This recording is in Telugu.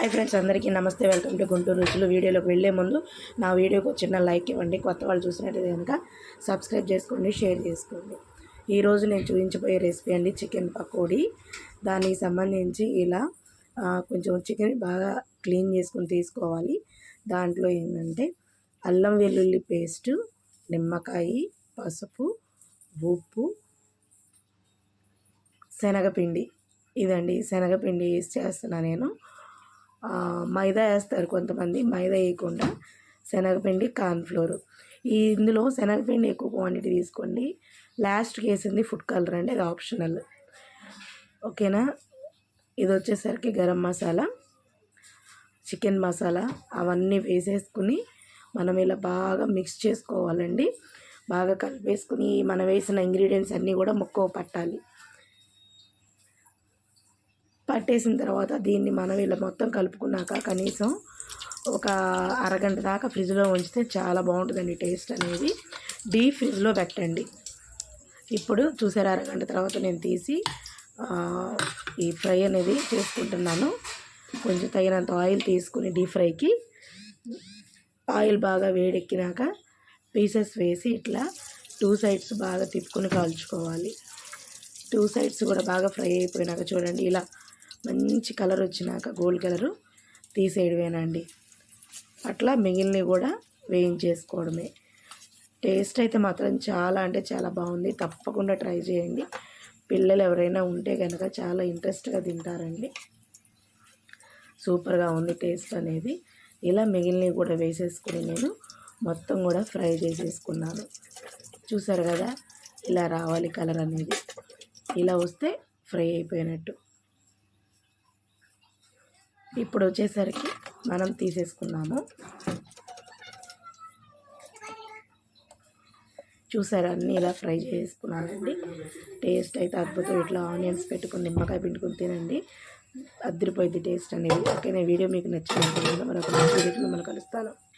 హాయ్ ఫ్రెండ్స్ అందరికీ నమస్తే. వెల్కమ్ టు గుంటూరు రుచులు. వీడియోలోకి వెళ్ళే ముందు నా వీడియోకి ఒక చిన్న లైక్ ఇవ్వండి. కొత్త వాళ్ళు చూసినట్టయితే కనుక సబ్స్క్రైబ్ చేసుకోండి షేర్ చేసుకోండి. ఈరోజు నేను చూపించబోయే రెసిపీ అండి చికెన్ పకోడీ. దానికి సంబంధించి ఇలా కొంచెం చికెన్ బాగా క్లీన్ చేసుకుని తీసుకోవాలి. దాంట్లో ఏంటంటే అల్లం వెల్లుల్లి పేస్టు నిమ్మకాయ పసుపు ఉప్పు శనగపిండి. ఇదండి శనగపిండి వేసి చేస్తున్నా నేను. మైదా వేస్తారు కొంతమంది మైదా వేయకుండా శనగపిండి కార్న్ఫ్లోర్ ఈ ఇందులో శనగపిండి ఎక్కువ క్వాంటిటీ తీసుకోండి. లాస్ట్కి వేసింది ఫుడ్ కలర్ అండి అది ఆప్షనల్ ఓకేనా? ఇది వచ్చేసరికి గరం మసాలా చికెన్ మసాలా అవన్నీ వేసేసుకుని మనం ఇలా బాగా మిక్స్ చేసుకోవాలండి. బాగా కలిపేసుకుని మనం వేసిన ఇంగ్రీడియంట్స్ అన్నీ కూడా మొక్క పట్టాలి. పట్టేసిన తర్వాత దీన్ని మనం ఇలా మొత్తం కలుపుకున్నాక కనీసం ఒక అరగంట దాకా ఫ్రిడ్జ్లో ఉంచితే చాలా బాగుంటుందండి టేస్ట్ అనేది. డీప్ ఫ్రిడ్జ్లో పెట్టండి. ఇప్పుడు చూసారు అరగంట తర్వాత నేను తీసి ఈ ఫ్రై అనేది చేసుకుంటున్నాను. కొంచెం తగినంత ఆయిల్ తీసుకుని డీప్ ఫ్రైకి ఆయిల్ బాగా వేడెక్కినాక పీసెస్ వేసి ఇట్లా టూ సైడ్స్ బాగా తిప్పుకొని కాల్చుకోవాలి. టూ సైడ్స్ కూడా బాగా ఫ్రై అయిపోయినాక చూడండి ఇలా మంచి కలర్ వచ్చినాక గోల్డ్ కలరు తీసేయడమేనండి. అట్లా మిగిలినవి కూడా వేయించేసుకోవడమే. టేస్ట్ అయితే మాత్రం చాలా అంటే చాలా బాగుంది. తప్పకుండా ట్రై చేయండి. పిల్లలు ఎవరైనా ఉంటే కనుక చాలా ఇంట్రెస్ట్గా తింటారండి. సూపర్గా ఉంది టేస్ట్ అనేది. ఇలా మిగిలినవి కూడా వేసేసుకుని నేను మొత్తం కూడా ఫ్రై చేసేసుకున్నాను. చూసారు కదా ఇలా రావాలి కలర్ అనేది. ఇలా వస్తే ఫ్రై అయిపోయినట్టు. ఇప్పుడు వచ్చేసరికి మనం తీసేసుకున్నాము చూసారా అన్నీ ఇలా ఫ్రై చేసుకున్నానండి. టేస్ట్ అయితే అద్భుతం. ఇట్లా ఆనియన్స్ పెట్టుకుని నిమ్మకాయ పిండుకుని తినండి. అద్దరిపోయింది టేస్ట్ అనేది. ఓకే వీడియో మీకు నచ్చిన మరొక వీడియోలో మనం కలుస్తాను.